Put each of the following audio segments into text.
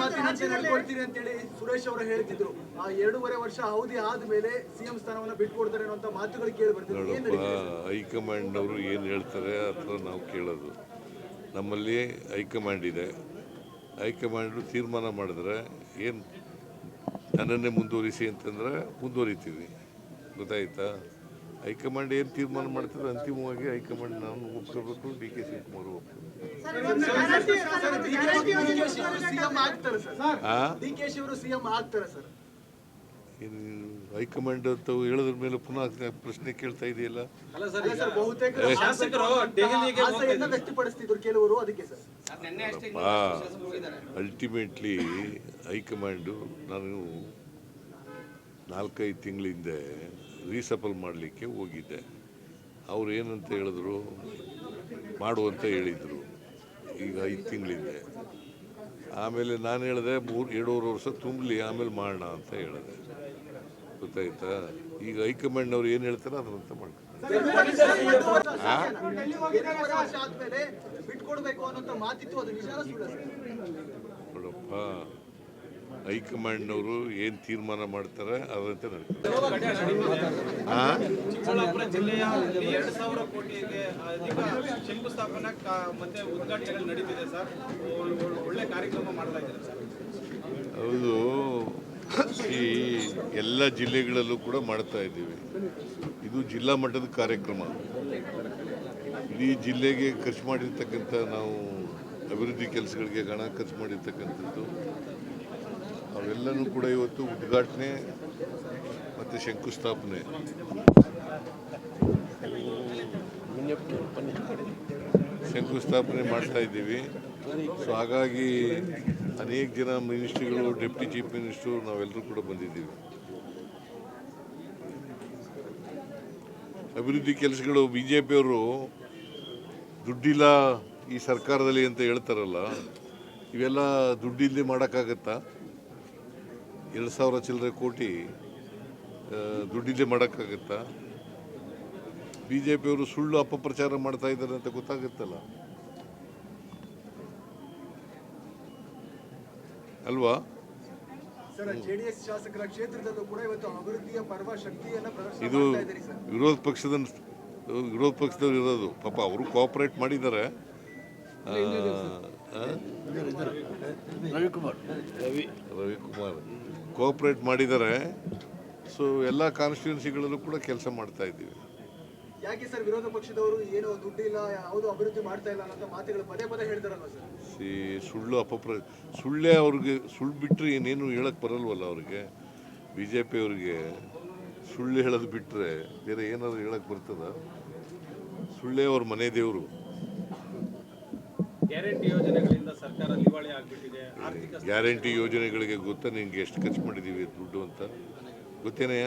ಮಾತಿನಂತೆ ನಡ್ಕೊಳ್ತೀರಿ ಅಂತೇಳಿ ಸುರೇಶ್ ಅವರು ಹೇಳ್ತಿದ್ರು. ಆ ಎರಡೂವರೆ ವರ್ಷ ಅವಧಿ ಆದ್ಮೇಲೆ ಸಿಎಂ ಸ್ಥಾನವನ್ನ ಬಿಟ್ಕೊಡ್ತಾರೆ ಅನ್ನೋ ಮಾತುಗಳು ಕೇಳಿ ಬರ್ತಿದ್ರು. ಏನ್ ಅವರು ಏನು ಹೇಳ್ತಾರೆ ಅಥವಾ ನಾವು ಕೇಳೋದು. ನಮ್ಮಲ್ಲಿ ಹೈಕಮಾಂಡ್ ಇದೆ. ಹೈಕಮಾಂಡ್ ತೀರ್ಮಾನ ಮಾಡಿದ್ರೆ ಏನು ನನ್ನನ್ನೇ ಮುಂದುವರಿಸಿ ಅಂತಂದ್ರೆ ಮುಂದುವರಿತೀವಿ. ಗೊತ್ತಾಯ್ತಾ? ಹೈಕಮಾಂಡ್ ಏನು ತೀರ್ಮಾನ ಮಾಡ್ತಾರೆ ಅಂತಿಮವಾಗಿ ಹೈಕಮಾಂಡ್ ನಾನು ಒಪ್ಕೋಬೇಕು ಡಿ ಕೆ ಶಿವಕುಮಾರ್ ಒಪ್ಕೋಬೇಕು ಹೈಕಮಾಂಡ್ ಅಂತ ಹೇಳಿದ್ರ ಮೇಲೆ ಪುನಃ ಪ್ರಶ್ನೆ ಕೇಳ್ತಾ ಇದೆಯಲ್ಲ? ಅಲ್ಲ ಸರ್ ಅಲ್ಲ ಸರ್ ಬಹುತೇಕ ಶಾಸಕರು ದೆಹಲಿಗೆ ಆಸೆಯನ್ನ ವ್ಯಕ್ತಪಡಿಸ್ತಿದ್ರು ಕೆಲವರು ಅದಕ್ಕೆ ಸರ್. ನಿನ್ನೆ ಅಷ್ಟೇ ಅಲ್ಟಿಮೇಟ್ಲಿ ಹೈಕಮಾಂಡ್ ನಾನು ನಾಲ್ಕೈದು ತಿಂಗಳ ಹಿಂದೆ ರೀಸಫಲ್ ಮಾಡಲಿಕ್ಕೆ ಹೋಗಿದ್ದೆ. ಅವ್ರು ಏನಂತ ಹೇಳಿದ್ರು? ಮಾಡುವಂತ ಹೇಳಿದರು. ಈಗ ಐದು ತಿಂಗಳಿಂದೆ. ಆಮೇಲೆ ನಾನು ಹೇಳಿದೆ, ಮೂರು, ಎರಡೂವರೆ ವರ್ಷ ತುಂಬಲಿ, ಆಮೇಲೆ ಮಾಡೋಣ ಅಂತ ಹೇಳಿದೆ. ಗೊತ್ತಾಯ್ತಾ? ಈಗ ಹೈಕಮಾಂಡ್ನವ್ರು ಏನು ಹೇಳ್ತಾರೆ ಅದರಂತ ಮಾಡ್ತಾರೆ ನೋಡಪ್ಪ ಹೈಕಮಾಂಡ್ನವರು ಏನು ತೀರ್ಮಾನ ಮಾಡ್ತಾರೆ ಅದರಂತೆ ನಡ್ತಾರೆ ಜಿಲ್ಲೆಯ ಎರಡು ಕೋಟಿಗೆ ಅಧಿಕ ಶಂಕುಸ್ಥಾಪನೆ ಮತ್ತೆ ಉದ್ಘಾಟನೆಗಳು ನಡೀತಿದೆ ಸರ್. ಒಳ್- ಒಳ್- ಒಳ್ಳೆ ಕಾರ್ಯಕ್ರಮ ಹೌದು. ಈ ಎಲ್ಲ ಜಿಲ್ಲೆಗಳಲ್ಲೂ ಕೂಡ ಮಾಡ್ತಾ ಇದ್ದೀವಿ. ಇದು ಜಿಲ್ಲಾ ಮಟ್ಟದ ಕಾರ್ಯಕ್ರಮ. ಇಡೀ ಜಿಲ್ಲೆಗೆ ಖರ್ಚು ಮಾಡಿರ್ತಕ್ಕಂಥ ನಾವು ಅಭಿವೃದ್ಧಿ ಕೆಲಸಗಳಿಗೆ ಹಣ ಖರ್ಚು ಮಾಡಿರ್ತಕ್ಕಂಥದ್ದು. ಅವೆಲ್ಲನೂ ಕೂಡ ಇವತ್ತು ಉದ್ಘಾಟನೆ ಮತ್ತು ಶಂಕುಸ್ಥಾಪನೆ. ಶಂಕುಸ್ಥಾಪನೆ ಮಾಡ್ತಾ ಇದ್ದೀವಿ. ಸೊ ಹಾಗಾಗಿ ಅನೇಕ ಜನ ಮಿನಿಸ್ಟ್ರಿಗಳು, ಡೆಪ್ಟಿ ಚೀಫ್ ಮಿನಿಸ್ಟ್ರು ನಾವೆಲ್ಲರೂ ಕೂಡ ಬಂದಿದ್ದೀವಿ. ಅಭಿವೃದ್ಧಿ ಕೆಲಸಗಳು ಬಿ ಜೆ ಪಿಯವರು ದುಡ್ಡಿಲ್ಲ ಈ ಸರ್ಕಾರದಲ್ಲಿ ಅಂತ ಹೇಳ್ತಾರಲ್ಲ, ಇವೆಲ್ಲ ದುಡ್ಡಿಲ್ಲದೆ ಮಾಡೋಕ್ಕಾಗತ್ತಾ? ಎರಡು ಸಾವಿರ ಚಿಲ್ಲರೆ ಕೋಟಿ ದುಡ್ಡಿಲ್ಲದೆ ಮಾಡೋಕ್ಕಾಗತ್ತಾ? ಬಿ ಜೆ ಪಿಯವರು ಸುಳ್ಳು ಅಪಪ್ರಚಾರ ಮಾಡ್ತಾ ಇದ್ದಾರೆ ಅಂತ ಗೊತ್ತಾಗುತ್ತಲ್ಲ? ಅಲ್ವಾ? ಸರ್ ಜೆಡಿಎಸ್ ಶಾಸಕರ ಕ್ಷೇತ್ರದಲ್ಲೂ ಕೂಡ ಇವತ್ತು ಅಭಿವೃದ್ಧಿಯ ಪರ್ವ ಶಕ್ತಿಯನ್ನ ಪ್ರದರ್ಶನ ಇದು ಸರ್. ವಿರೋಧ ಪಕ್ಷದ ವಿರೋಧ ಪಕ್ಷದವ್ರು ಇರೋದು. ಪಾಪ ಅವರು ಕೋಆಪರೇಟ್ ಮಾಡಿದ್ದಾರೆ? ರವಿಕುಮಾರ್. ರವಿ ರವಿಕುಮಾರ್. ಕೋಆಪರೇಟ್ ಮಾಡಿದ್ದಾರೆ. ಸೊ ಎಲ್ಲ ಕಾನ್ಸ್ಟಿಟ್ಯೂನ್ಸಿಗಳಲ್ಲೂ ಕೂಡ ಕೆಲಸ ಮಾಡ್ತಾ ಇದ್ದೀವಿ. ಯಾಕೆ ಸರ್ ವಿರೋಧ ಪಕ್ಷದವರು ಏನು ದುಡ್ಡಿಲ್ಲ ಯಾವುದು ಅಭಿವೃದ್ಧಿ ಮಾಡ್ತಾ ಇಲ್ಲ ಅನ್ನೋ ಮಾತುಗಳು ಪದೇ ಪದೇ ಹೇಳ್ತಾರಲ್ವ ಸರ್? ಸಿ ಸುಳ್ಳು ಅಪಪ್ರ ಸುಳ್ಳೇ ಅವ್ರಿಗೆ ಸುಳ್ಳು ಬಿಟ್ಟರೆ ಏನೇನು ಹೇಳಕ್ಕೆ ಬರಲ್ವಲ್ಲ ಅವ್ರಿಗೆ? ಬಿ ಜೆ ಪಿ ಅವ್ರಿಗೆ ಸುಳ್ಳು ಹೇಳೋದು ಬಿಟ್ಟರೆ ಬೇರೆ ಏನಾದ್ರು ಹೇಳಕ್ಕೆ ಬರ್ತದ? ಸುಳ್ಳೇ ಅವ್ರ ಮನೆ ದೇವರು. ಗ್ಯಾರಂಟಿ ಯೋಜನೆಗಳಿಂದ ಸರ್ಕಾರ ದಿವಾಳಿ ಆಗ್ಬಿಟ್ಟಿದೆ. ಆರ್ಥಿಕ ಗ್ಯಾರಂಟಿ ಯೋಜನೆಗಳಿಗೆ ಗೊತ್ತಾ ನಿಂಗೆ ಎಷ್ಟು ಖರ್ಚು ಮಾಡಿದ್ದೀವಿ ದುಡ್ಡು ಅಂತ? ಗೊತ್ತೇನಯ್ಯ?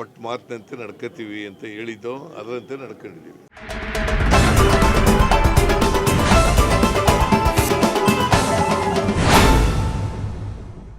ಕೊಟ್ಟ ಮಾತಿನಂತೆ ನಡ್ಕೋತೀವಿ ಅಂತ ಹೇಳಿದ್ದೋ ಅದರಂತೆ ನಡ್ಕೊಂಡಿದ್ದೀವಿ.